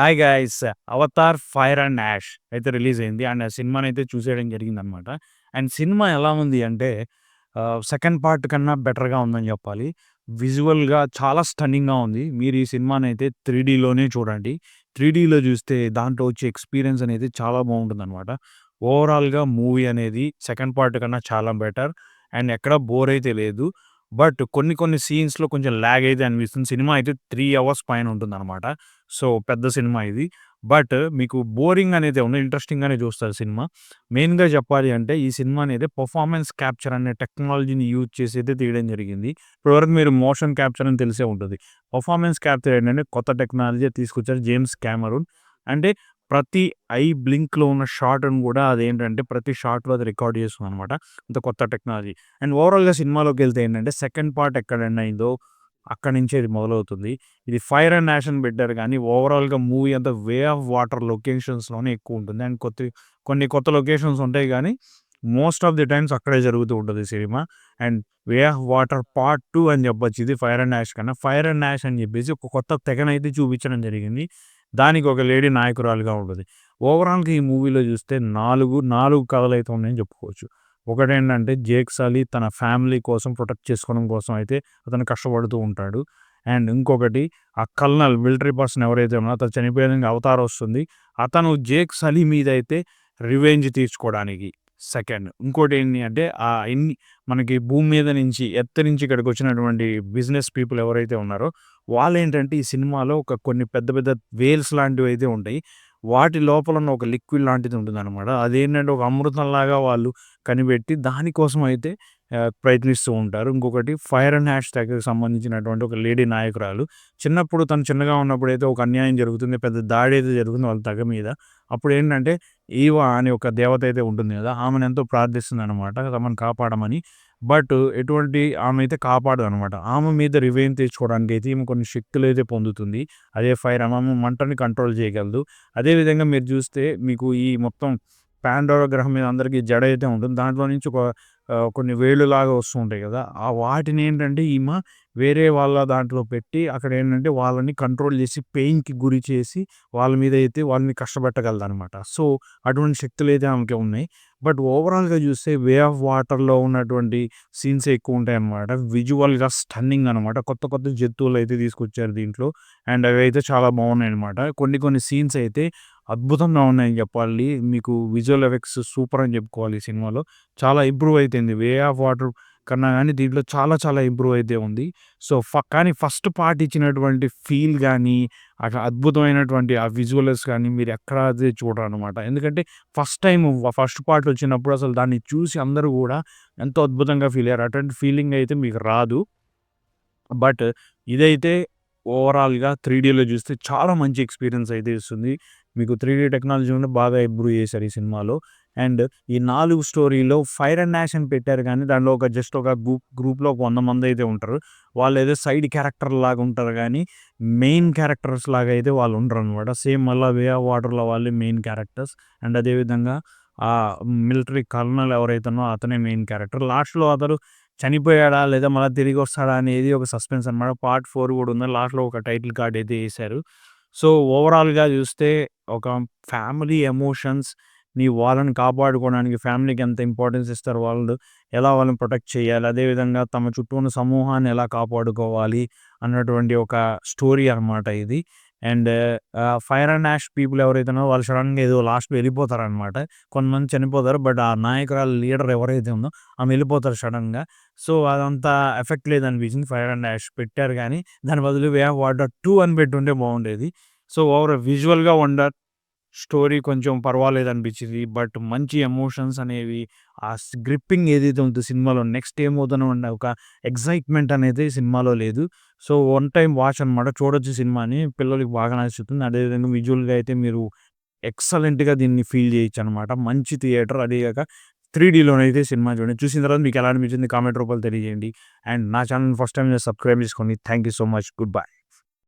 Hi guys Avatar fire and ash అయితే release అయింది and ఆ సినిమాని అయితే చూసేయడం జరిగింది అనమాట అండ్ సినిమా ఎలా ఉంది అంటే సెకండ్ పార్ట్ కన్నా బెటర్గా ఉందని చెప్పాలి. విజువల్గా చాలా స్టన్నింగ్గా ఉంది. మీరు ఈ సినిమాని అయితే త్రీ డీలోనే చూడండి. త్రీ డీలో చూస్తే దాంట్లో వచ్చే ఎక్స్పీరియన్స్ అనేది చాలా బాగుంటుంది అనమాట ఓవరాల్గా మూవీ అనేది సెకండ్ పార్ట్ కన్నా చాలా బెటర్. అండ్ ఎక్కడ బోర్ అయితే లేదు. బట్ కొన్ని కొన్ని సీన్స్లో కొంచెం ల్యాగ్ అయితే అనిపిస్తుంది. సినిమా అయితే త్రీ అవర్స్ పైన ఉంటుంది అనమాట సో పెద్ద సినిమా ఇది. బట్ మీకు బోరింగ్ అనేది ఉంది ఇంట్రెస్టింగ్గానే చూస్తారు సినిమా. మెయిన్గా చెప్పాలి అంటే ఈ సినిమా అనేది పర్ఫార్మెన్స్ క్యాప్చర్ అనే టెక్నాలజీని యూజ్ చేసి అయితే తీయడం జరిగింది. ఇప్పటివరకు మీరు మోషన్ క్యాప్చర్ అని తెలిసే ఉంటుంది. పర్ఫార్మెన్స్ క్యాప్చర్ ఏంటంటే కొత్త టెక్నాలజీ తీసుకొచ్చారు జేమ్స్ క్యామరూన్. అంటే ప్రతి ఐ బ్లింక్లో ఉన్న షాట్ని కూడా అదేంటంటే ప్రతి షాట్లో అది రికార్డ్ చేస్తుంది అనమాట అంత కొత్త టెక్నాలజీ. అండ్ ఓవరాల్గా సినిమాలోకి వెళ్తే ఏంటంటే సెకండ్ పార్ట్ ఎక్కడ ఎండ్ అయిందో అక్కడి నుంచి ఇది మొదలవుతుంది. ఇది ఫైర్ అండ్ యాషన్ పెట్టారు కానీ ఓవరాల్గా మూవీ అంతా వే ఆఫ్ వాటర్ లొకేషన్స్లోనే ఎక్కువ ఉంటుంది. అండ్ కొత్త కొన్ని కొత్త లొకేషన్స్ ఉంటాయి కానీ మోస్ట్ ఆఫ్ ది టైమ్స్ అక్కడే జరుగుతూ ఉంటుంది cinema. And way of water part two అని చెప్పొచ్చు. ఇది ఫైర్ అండ్ యాష్ కన్నా. ఫైర్ అండ్ యాష్ అని చెప్పేసి ఒక కొత్త తెగనైతే చూపించడం జరిగింది. దానికి ఒక లేడీ నాయకురాలుగా ఉంటుంది. ఓవరాల్గా ఈ మూవీలో చూస్తే నాలుగు నాలుగు కథలు అయితే ఉన్నాయని చెప్పుకోవచ్చు. ఒకటేంటంటే జేక్ అలీ తన ఫ్యామిలీ కోసం ప్రొటెక్ట్ చేసుకోవడం కోసం అయితే అతను కష్టపడుతూ ఉంటాడు. అండ్ ఇంకొకటి ఆ కల్నల్ మిలిటరీ పర్సన్ ఎవరైతే ఉన్నారో అతను చనిపోయేందుకు అవతారం వస్తుంది. అతను జేక్ సలీ మీద అయితే రివెంజ్ తీర్చుకోవడానికి. సెకండ్. ఇంకోటి ఏంటి అంటే ఆ ఎన్ని మనకి భూమి మీద నుంచి ఎత్త నుంచి ఇక్కడికి వచ్చినటువంటి బిజినెస్ పీపుల్ ఎవరైతే ఉన్నారో వాళ్ళు ఏంటంటే ఈ సినిమాలో ఒక కొన్ని పెద్ద పెద్ద వేల్స్ లాంటివి అయితే ఉంటాయి. వాటి లోపల ఉన్న ఒక లిక్విడ్ లాంటిది ఉంటుందన్నమాట. అదేంటంటే ఒక అమృతంలాగా వాళ్ళు కనిపెట్టి దానికోసం అయితే ప్రయత్నిస్తూ ఉంటారు. ఇంకొకటి ఫైర్ అండ్ హ్యాష్ ట్యాగ్కి సంబంధించినటువంటి ఒక లేడీ నాయకురాలు చిన్నప్పుడు తను చిన్నగా ఉన్నప్పుడు అయితే ఒక అన్యాయం జరుగుతుంది పెద్ద దాడి అయితే జరుగుతుంది వాళ్ళ తగ మీద. అప్పుడు ఏంటంటే ఈవా అనే ఒక దేవత అయితే ఉంటుంది కదా ఆమెను ఎంతో ప్రార్థిస్తుంది అనమాట తమను కాపాడమని. బట్ ఎటువంటి ఆమె అయితే కాపాడదు అనమాట ఆమె మీద రివెంజ్ తెచ్చుకోవడానికి అయితే ఈమె కొన్ని శక్తులు అయితే పొందుతుంది. అదే ఫైర్ ఆమె మంటని కంట్రోల్ చేయగలదు. అదేవిధంగా మీరు చూస్తే మీకు ఈ మొత్తం పాండోర గ్రహం మీద అందరికీ జడ అయితే ఉంటుంది. దాంట్లో నుంచి ఒక కొన్ని వేలులాగా వస్తుంటాయి కదా! ఆ వాటిని ఏంటంటే ఈమె వేరే వాళ్ళ దాంట్లో పెట్టి అక్కడ ఏంటంటే వాళ్ళని కంట్రోల్ చేసి పెయిన్కి గురి చేసి వాళ్ళ మీద అయితే వాళ్ళని కష్టపెట్టగలదు అనమాట సో అటువంటి శక్తులు అయితే ఆమెకి ఉన్నాయి. బట్ ఓవరాల్గా చూస్తే వే ఆఫ్ వాటర్లో ఉన్నటువంటి సీన్స్ ఎక్కువ ఉంటాయి అనమాట విజువల్గా స్టన్నింగ్ అనమాట కొత్త కొత్త జంతువులు అయితే తీసుకొచ్చారు దీంట్లో. అండ్ అవి అయితే చాలా బాగున్నాయి అనమాట కొన్ని కొన్ని సీన్స్ అయితే అద్భుతంగా ఉన్నాయని చెప్పాలి మీకు విజువల్ ఎఫెక్ట్స్ సూపర్ అని చెప్పుకోవాలి ఈ సినిమాలో. చాలా ఇంప్రూవ్ అయిపోయింది వే ఆఫ్ వాటర్ కన్నా కానీ దీంట్లో చాలా చాలా ఇంప్రూవ్ అయితే ఉంది. సో ఫ కానీ ఫస్ట్ పార్ట్ ఇచ్చినటువంటి ఫీల్ కానీ అక్కడ అద్భుతమైనటువంటి ఆ విజువల్స్ కానీ మీరు ఎక్కడ చూడరు అనమాట ఎందుకంటే ఫస్ట్ టైం ఫస్ట్ పార్ట్ వచ్చినప్పుడు అసలు దాన్ని చూసి అందరూ కూడా ఎంతో అద్భుతంగా ఫీల్ అయ్యారు. అటువంటి ఫీలింగ్ అయితే మీకు రాదు. బట్ ఇదైతే ఓవరాల్గా త్రీ డీలో చూస్తే చాలా మంచి ఎక్స్పీరియన్స్ అయితే ఇస్తుంది. మీకు త్రీ డీ టెక్నాలజీ కూడా బాగా ఇంప్రూవ్ చేశారు ఈ సినిమాలో. అండ్ ఈ నాలుగు స్టోరీలో ఫైర్ అండ్ యాషన్ పెట్టారు కానీ దాంట్లో ఒక జస్ట్ ఒక గ్రూప్ గ్రూప్లో ఒక వంద మంది అయితే ఉంటారు. వాళ్ళు ఏదో సైడ్ క్యారెక్టర్ లాగా ఉంటారు కానీ మెయిన్ క్యారెక్టర్స్ లాగా అయితే వాళ్ళు ఉండరు అనమాట సేమ్ మళ్ళీ వే ఆఫ్ వాటర్లో వాళ్ళు మెయిన్ క్యారెక్టర్స్. అండ్ అదేవిధంగా ఆ మిలిటరీ కర్నల్ ఎవరైతేనో అతనే మెయిన్ క్యారెక్టర్. లాస్ట్లో అతను చనిపోయాడా లేదా మళ్ళీ తిరిగి వస్తాడా అనేది ఒక సస్పెన్స్ అనమాట పార్ట్ ఫోర్ కూడా ఉంది. లాస్ట్లో ఒక టైటిల్ కార్డ్ అయితే వేశారు. సో ఓవరాల్గా చూస్తే ఒక ఫ్యామిలీ ఎమోషన్స్ నీ వాళ్ళని కాపాడుకోవడానికి ఫ్యామిలీకి ఎంత ఇంపార్టెన్స్ ఇస్తారు వాళ్ళు ఎలా వాళ్ళని ప్రొటెక్ట్ చేయాలి అదేవిధంగా తమ చుట్టూ ఉన్న సమూహాన్ని ఎలా కాపాడుకోవాలి అన్నటువంటి ఒక స్టోరీ అనమాట ఇది. And fire and ash people ఎవరైతే వాళ్ళు సడన్గా ఏదో లాస్ట్ వెళ్ళిపోతారు అనమాట కొంతమంది చనిపోతారు బట్ ఆ నాయకురాలు లీడర్ ఎవరైతే ఉందో ఆమె వెళ్ళిపోతారు సడన్గా. సో అదంతా ఎఫెక్ట్ లేదనిపించింది ఫైర్ అండ్ యాష్ పెట్టారు కానీ దాని బదులు వే వాటర్ టూ అని పెట్టుంటే బాగుండేది. సో ఓవర్ విజువల్గా వండర్ స్టోరీ కొంచెం పర్వాలేదు అనిపించింది బట్ మంచి ఎమోషన్స్ అనేవి ఆ గ్రిప్పింగ్ ఏదైతే ఉందో సినిమాలో నెక్స్ట్ ఏమవుతుందో అన్న ఒక ఎగ్జైట్మెంట్ అనేది సినిమాలో లేదు. సో వన్ టైం వాచ్ అనమాట చూడొచ్చు సినిమాని. పిల్లలకి బాగా నచ్చుతుంది. అదేవిధంగా విజువల్గా అయితే మీరు ఎక్సలెంట్గా దీన్ని ఫీల్ చేయొచ్చు అనమాట మంచి థియేటర్ అదేగాక త్రీ డీలోనైతే సినిమా చూడండి. చూసిన తర్వాత మీకు ఎలా అనిపించింది కామెంట్ రూపాయలు తెలియజేయండి. అండ్ నా ఛానల్ ఫస్ట్ టైం సబ్స్క్రైబ్ చేసుకోండి. Thank you so much. Goodbye.